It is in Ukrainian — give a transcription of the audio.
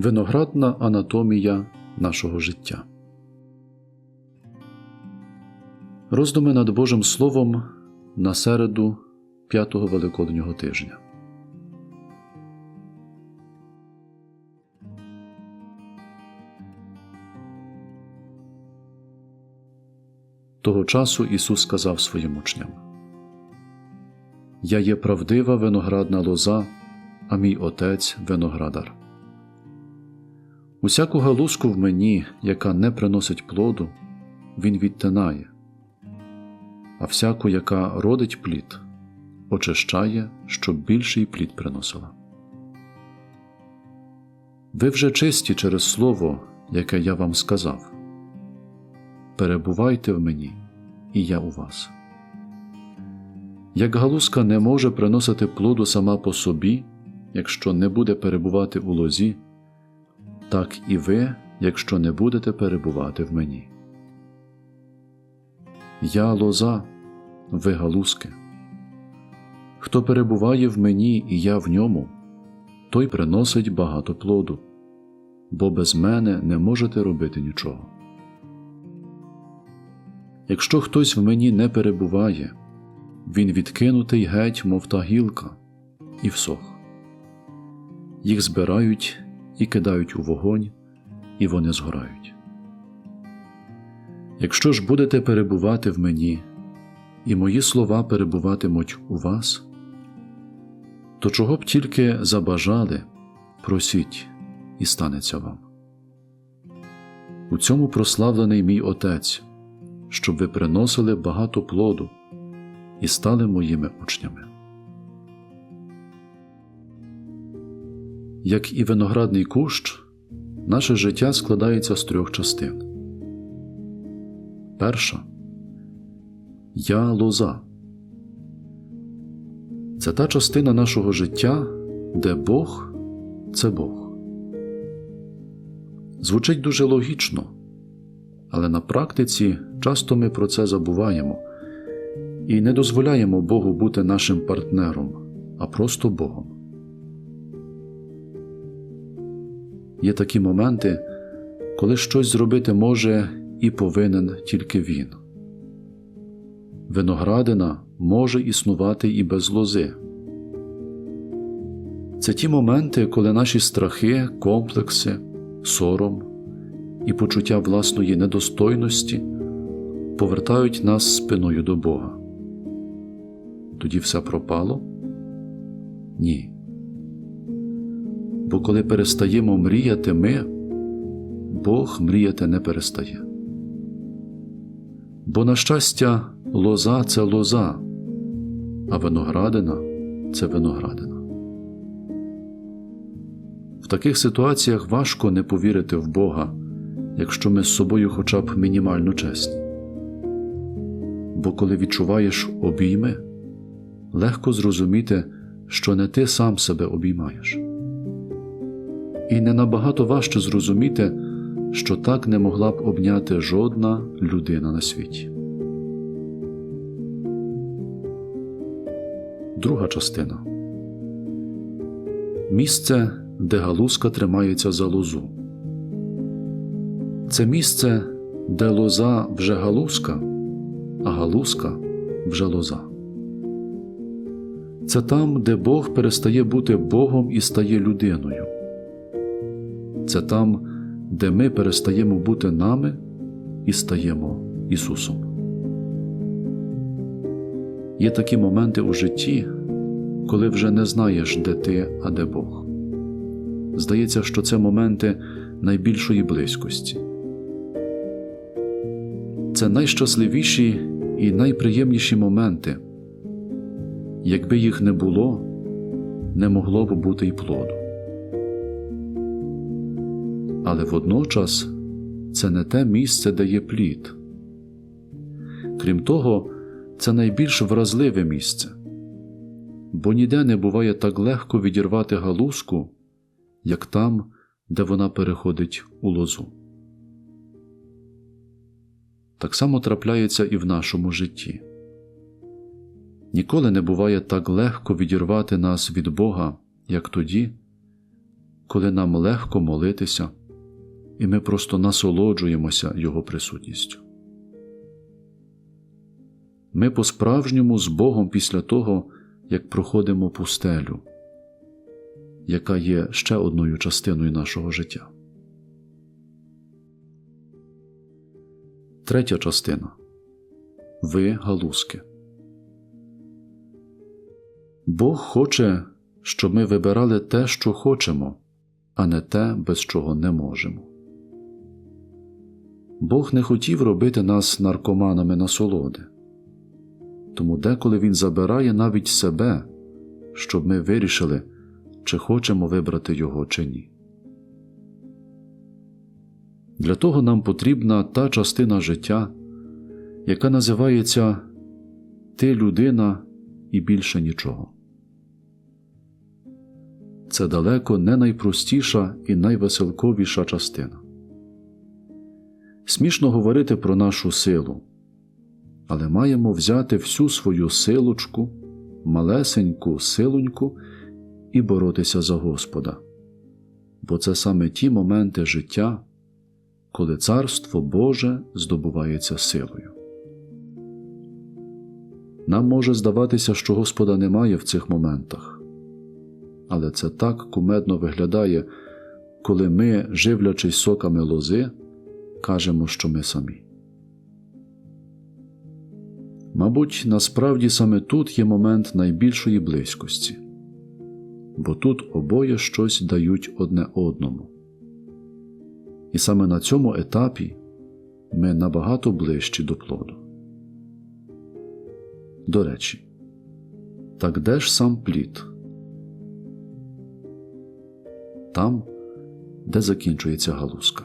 Виноградна анатомія нашого життя. Роздуми над Божим Словом на середу п'ятого Великоднього тижня. Того часу Ісус сказав своїм учням: Я є правдива виноградна лоза, а мій отець виноградар. Усяку галузку в мені, яка не приносить плоду, він відтинає, а всяку, яка родить плід, очищає, щоб більший плід приносила. Ви вже чисті через слово, яке я вам сказав. Перебувайте в мені, і я у вас. Як галузка не може приносити плоду сама по собі, якщо не буде перебувати у лозі, так і ви, якщо не будете перебувати в мені. Я лоза, ви галузки. Хто перебуває в мені і я в ньому, той приносить багато плоду, бо без мене не можете робити нічого. Якщо хтось в мені не перебуває, він відкинутий геть, мов та гілка, і всох. Їх збирають і кидають у вогонь, і вони згорають. Якщо ж будете перебувати в мені, і мої слова перебуватимуть у вас, то чого б тільки забажали, просіть, і станеться вам. У цьому прославлений мій Отець, щоб ви приносили багато плоду і стали моїми учнями. Як і виноградний кущ, наше життя складається з трьох частин. Перша Я лоза. Це та частина нашого життя, де Бог це Бог. Звучить дуже логічно, але на практиці часто ми про це забуваємо і не дозволяємо Богу бути нашим партнером, а просто Богом. Є такі моменти, коли щось зробити може і повинен тільки він. Виноградина може існувати і без лози. Це ті моменти, коли наші страхи, комплекси, сором і почуття власної недостойності повертають нас спиною до Бога. Тоді все пропало? Ні. Бо коли перестаємо мріяти ми, Бог мріяти не перестає. Бо, на щастя, лоза це лоза, а виноградина це виноградина. В таких ситуаціях важко не повірити в Бога, якщо ми з собою хоча б мінімально чесні. Бо коли відчуваєш обійми, легко зрозуміти, що не ти сам себе обіймаєш. І не набагато важче зрозуміти, що так не могла б обняти жодна людина на світі. Друга частина місце, де галузка тримається за лозу. Це місце, де лоза вже галузка, а галузка вже лоза. Це там, де Бог перестає бути Богом і стає людиною. Це там, де ми перестаємо бути нами і стаємо Ісусом. Є такі моменти у житті, коли вже не знаєш, де ти, а де Бог. Здається, що це моменти найбільшої близькості. Це найщасливіші і найприємніші моменти. Якби їх не було, не могло б бути й плоду. Але водночас це не те місце, де є плід. Крім того, це найбільш вразливе місце, бо ніде не буває так легко відірвати галузку, як там, де вона переходить у лозу. Так само трапляється і в нашому житті. Ніколи не буває так легко відірвати нас від Бога, як тоді, коли нам легко молитися, і ми просто насолоджуємося Його присутністю. Ми по-справжньому з Богом після того, як проходимо пустелю, яка є ще одною частиною нашого життя. Третя частина. Ви галузки. Бог хоче, щоб ми вибирали те, що хочемо, а не те, без чого не можемо. Бог не хотів робити нас наркоманами насолоди. Тому деколи Він забирає навіть себе, щоб ми вирішили, чи хочемо вибрати його чи ні. Для того нам потрібна та частина життя, яка називається Ти людина і більше нічого. Це далеко не найпростіша і найвеселковіша частина. Смішно говорити про нашу силу, але маємо взяти всю свою силочку, малесеньку силоньку і боротися за Господа, бо це саме ті моменти життя, коли Царство Боже здобувається силою. Нам може здаватися, що Господа немає в цих моментах, але це так кумедно виглядає, коли ми, живлячись соками лози, кажемо, що ми самі. Мабуть, насправді саме тут є момент найбільшої близькості, бо тут обоє щось дають одне одному. І саме на цьому етапі ми набагато ближчі до плоду. До речі, так де ж сам плід? Там, де закінчується галузка,